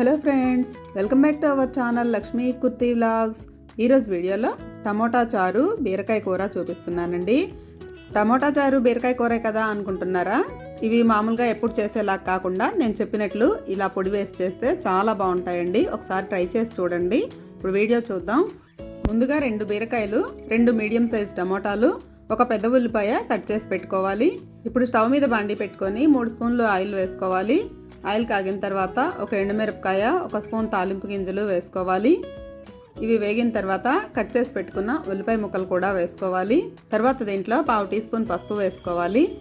Hello friends welcome back to our channel Lakshmi Kurti vlogs. ఈరోజు వీడియోలో tomato చారు బీరకాయ కూర చూపిస్తున్నానండి. టమోటా చారు బీరకాయ కూరే కదా అనుకుంటున్నారా? ఇవి మామూలుగా ఎప్పుడు చేసేలా కాకుండా నేను చెప్పినట్లు ఇలా పొడి వేసి చేస్తే చాలా బాగుంటాయండి. ఒకసారి ట్రై చేసి చూడండి. ఇప్పుడు వీడియో చూద్దాం. ముందుగా రెండు బీరకాయలు రెండు మీడియం సైజ్ టమోటాలు ఒక పెద్ద ఉల్లిపాయ కట్ చేసి పెట్టుకోవాలి. ఇప్పుడు స్టవ్ మీద బాండి పెట్టుకొని మూడు స్పూన్లు ఆయిల్ వేసుకోవాలి. ఆయిల్ కాగిన తర్వాత ఒక ఎండుమిరపకాయ ఒక స్పూన్ తాలింపు గింజలు వేసుకోవాలి. ఇవి వేగిన తర్వాత కట్ చేసి పెట్టుకున్న ఉల్లిపాయ ముక్కలు కూడా వేసుకోవాలి. తర్వాత దీంట్లో పావు టీ స్పూన్ పసుపు వేసుకోవాలి.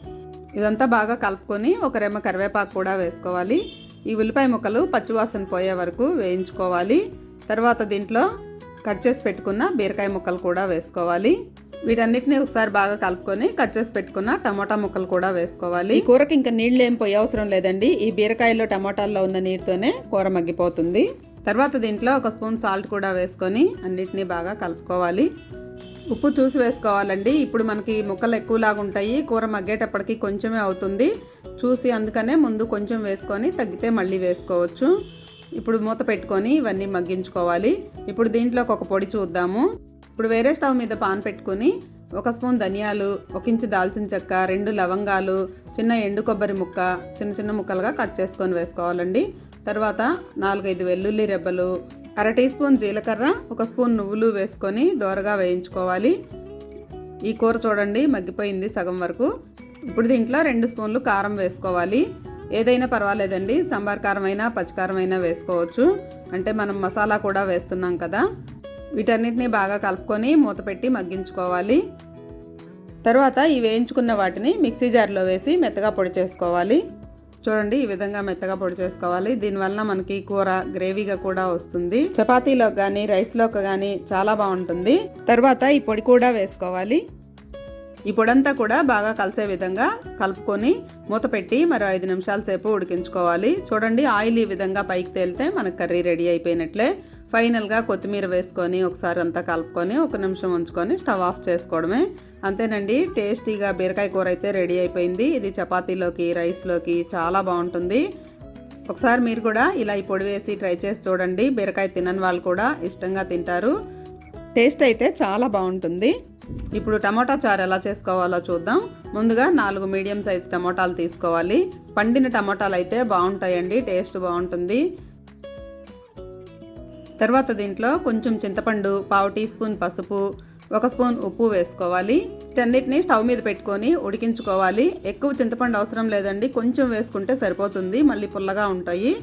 ఇదంతా బాగా కలుపుకొని ఒక రెమ్మ కరివేపాకు కూడా వేసుకోవాలి. ఈ ఉల్లిపాయ ముక్కలు పచ్చివాసన పోయే వరకు వేయించుకోవాలి. తర్వాత దీంట్లో కట్ చేసి పెట్టుకున్న బీరకాయ ముక్కలు కూడా వేసుకోవాలి. వీటన్నిటిని ఒకసారి బాగా కలుపుకొని కట్ చేసి పెట్టుకున్న టమోటా ముక్కలు కూడా వేసుకోవాలి. ఈ కూరకి ఇంకా నీళ్ళు ఏం పోయే అవసరం లేదండి. ఈ బీరకాయలో టమోటాల్లో ఉన్న నీరుతోనే కూర మగ్గిపోతుంది. తర్వాత దీంట్లో ఒక స్పూన్ సాల్ట్ కూడా వేసుకొని అన్నిటినీ బాగా కలుపుకోవాలి. ఉప్పు చూసి వేసుకోవాలండి. ఇప్పుడు మనకి ముక్కలు ఎక్కువలాగా ఉంటాయి. కూర మగ్గేటప్పటికి కొంచెమే అవుతుంది. చూసి అందుకనే ముందు కొంచెం వేసుకొని తగ్గితే మళ్ళీ వేసుకోవచ్చు. ఇప్పుడు మూత పెట్టుకొని ఇవన్నీ మగ్గించుకోవాలి. ఇప్పుడు దీంట్లోకి ఒక పొడి చూద్దాము. ఇప్పుడు వేరే స్టవ్ మీద పాన్ పెట్టుకొని ఒక స్పూన్ ధనియాలు ఒక ఇంచు దాల్చిన చెక్క రెండు లవంగాలు చిన్న ఎండు కొబ్బరి ముక్క చిన్న చిన్న ముక్కలుగా కట్ చేసుకొని వేసుకోవాలండి. తర్వాత నాలుగైదు వెల్లుల్లి రెబ్బలు అర టీ స్పూన్ జీలకర్ర ఒక స్పూన్ నువ్వులు వేసుకొని దోరగా వేయించుకోవాలి. ఈ కూర చూడండి మగ్గిపోయింది సగం వరకు. ఇప్పుడు దీంట్లో రెండు స్పూన్లు కారం వేసుకోవాలి. ఏదైనా పర్వాలేదండి సాంబార్ కారం అయినా పచ్చికారం అయినా వేసుకోవచ్చు. అంటే మనం మసాలా కూడా వేస్తున్నాం కదా వీటన్నిటిని బాగా కలుపుకొని మూత పెట్టి మగ్గించుకోవాలి. తర్వాత ఈ వేయించుకున్న వాటిని మిక్సీ జార్లో వేసి మెత్తగా పొడి చేసుకోవాలి. చూడండి ఈ విధంగా మెత్తగా పొడి చేసుకోవాలి. దీనివల్ల మనకి కూర గ్రేవీగా కూడా వస్తుంది. చపాతీలోకి కానీ రైస్లోకి కానీ చాలా బాగుంటుంది. తర్వాత ఈ పొడి కూడా వేసుకోవాలి. ఈ పొడంతా కూడా బాగా కలిసే విధంగా కలుపుకొని మూత పెట్టి మరో ఐదు నిమిషాల సేపు ఉడికించుకోవాలి. చూడండి ఆయిల్ ఈ విధంగా పైకి తేలితే మనకు కర్రీ రెడీ అయిపోయినట్లే. ఫైనల్గా కొత్తిమీర వేసుకొని ఒకసారి అంతా కలుపుకొని ఒక నిమిషం ఉంచుకొని స్టవ్ ఆఫ్ చేసుకోవడమే. అంతేనండి టేస్టీగా బీరకాయ కూర అయితే రెడీ అయిపోయింది. ఇది చపాతీలోకి రైస్లోకి చాలా బాగుంటుంది. ఒకసారి మీరు కూడా ఇలా ఈ పొడి వేసి ట్రై చేసి చూడండి. బీరకాయ తినని వాళ్ళు కూడా ఇష్టంగా తింటారు. టేస్ట్ అయితే చాలా బాగుంటుంది. ఇప్పుడు టమోటా చారు ఎలా చేసుకోవాలో చూద్దాం. ముందుగా నాలుగు మీడియం సైజ్ టమోటాలు తీసుకోవాలి. పండిన టమోటాలు అయితే బాగుంటాయండి టేస్ట్ బాగుంటుంది. తర్వాత దీంట్లో కొంచెం చింతపండు పావు టీ స్పూన్ పసుపు ఒక స్పూన్ ఉప్పు వేసుకోవాలి. వీటన్నిటిని స్టవ్ మీద పెట్టుకొని ఉడికించుకోవాలి. ఎక్కువ చింతపండు అవసరం లేదండి. కొంచెం వేసుకుంటే సరిపోతుంది. మళ్ళీ పుల్లగా ఉంటాయి.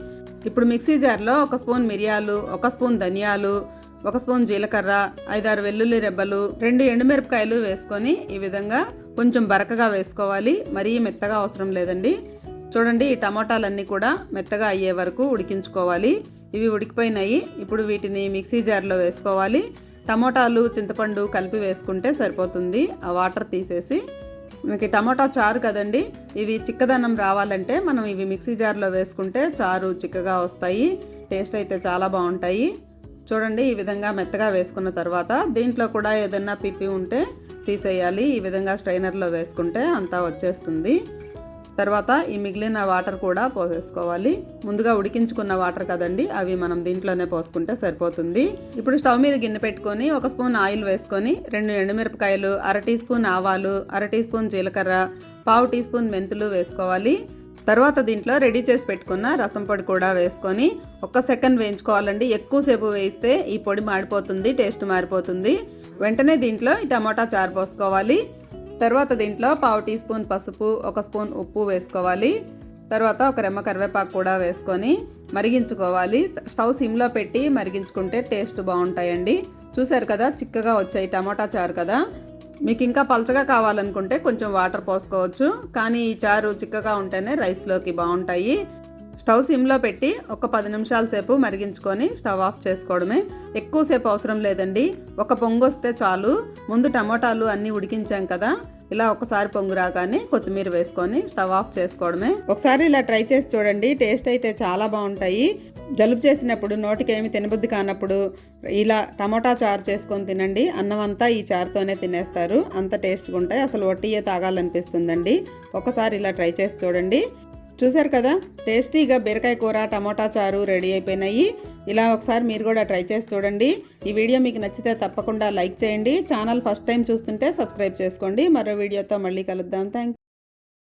ఇప్పుడు మిక్సీ జార్లో ఒక స్పూన్ మిరియాలు ఒక స్పూన్ ధనియాలు ఒక స్పూన్ జీలకర్ర ఐదారు వెల్లుల్లి రెబ్బలు రెండు ఎండుమిరపకాయలు వేసుకొని ఈ విధంగా కొంచెం బరకగా వేసుకోవాలి. మరీ మెత్తగా అవసరం లేదండి. చూడండి ఈ టమాటాలన్నీ కూడా మెత్తగా అయ్యే వరకు ఉడికించుకోవాలి. ఇవి ఉడికిపోయినాయి. ఇప్పుడు వీటిని మిక్సీ జార్లో వేసుకోవాలి. టమోటాలు చింతపండు కలిపి వేసుకుంటే సరిపోతుంది. ఆ వాటర్ తీసేసి. మనకి టమోటా చారు కదండి. ఇవి చిక్కదనం రావాలంటే మనం ఇవి మిక్సీ జార్లో వేసుకుంటే చారు చిక్కగా వస్తాయి. టేస్ట్ అయితే చాలా బాగుంటాయి. చూడండి ఈ విధంగా మెత్తగా వేసుకున్న తర్వాత దీంట్లో కూడా ఏదైనా పిప్పి ఉంటే తీసేయాలి. ఈ విధంగా స్ట్రైనర్లో వేసుకుంటే అంతా వచ్చేస్తుంది. తర్వాత ఈ మిగిలిన వాటర్ కూడా పోసేసుకోవాలి. ముందుగా ఉడికించుకున్న వాటర్ కదండి అవి మనం దీంట్లోనే పోసుకుంటే సరిపోతుంది. ఇప్పుడు స్టవ్ మీద గిన్నె పెట్టుకొని ఒక స్పూన్ ఆయిల్ వేసుకొని రెండు ఎండుమిరపకాయలు అర టీ స్పూన్ ఆవాలు అర టీ స్పూన్ జీలకర్ర పావు టీ స్పూన్ మెంతులు వేసుకోవాలి. తర్వాత దీంట్లో రెడీ చేసి పెట్టుకున్న రసం పొడి కూడా వేసుకొని ఒక్క సెకండ్ వేయించుకోవాలండి. ఎక్కువసేపు వేయిస్తే ఈ పొడి మాడిపోతుంది టేస్ట్ మారిపోతుంది. వెంటనే దీంట్లో ఈ టమాటా చారు పోసుకోవాలి. తర్వాత దీంట్లో పావు టీ స్పూన్ పసుపు ఒక స్పూన్ ఉప్పు వేసుకోవాలి. తర్వాత ఒక రెమ్మ కరివేపాకు కూడా వేసుకొని మరిగించుకోవాలి. స్టవ్ సిమ్లో పెట్టి మరిగించుకుంటే టేస్ట్ బాగుంటాయండి. చూసారు కదా చిక్కగా వచ్చాయి టమాటా చారు కదా. మీకు ఇంకా పలచగా కావాలనుకుంటే కొంచెం వాటర్ పోసుకోవచ్చు. కానీ ఈ చారు చిక్కగా ఉంటేనే రైస్లోకి బాగుంటాయి. స్టవ్ సిమ్లో పెట్టి ఒక పది నిమిషాల సేపు మరిగించుకొని స్టవ్ ఆఫ్ చేసుకోవడమే. ఎక్కువసేపు అవసరం లేదండి. ఒక పొంగు వస్తే చాలు. ముందు టమోటాలు అన్నీ ఉడికించాం కదా. ఇలా ఒకసారి పొంగు రాగానే కొత్తిమీర వేసుకొని స్టవ్ ఆఫ్ చేసుకోవడమే. ఒకసారి ఇలా ట్రై చేసి చూడండి. టేస్ట్ అయితే చాలా బాగుంటాయి. జలుబు చేసినప్పుడు నోటికి ఏమి తినబుద్ధి కానప్పుడు ఇలా టమోటా చారు చేసుకొని తినండి. అన్నం అంతా ఈ చారుతోనే తినేస్తారు. అంత టేస్ట్గా ఉంటాయి. అసలు వట్టియే తాగాలనిపిస్తుందండి. ఒకసారి ఇలా ట్రై చేసి చూడండి. చూసారు కదా? టేస్టీగా బీరకాయ కూర టమోటా చారు రెడీ అయిపోయినాయి. ఇలా ఒకసారి మీరు కూడా ట్రై చేసి చూడండి. ఈ వీడియో మీకు నచ్చితే తప్పకుండా లైక్ చేయండి. ఛానల్ ఫస్ట్ టైం చూస్తుంటే సబ్స్క్రైబ్ చేసుకోండి. మరో వీడియోతో మళ్ళీ కలుద్దాం. థ్యాంక్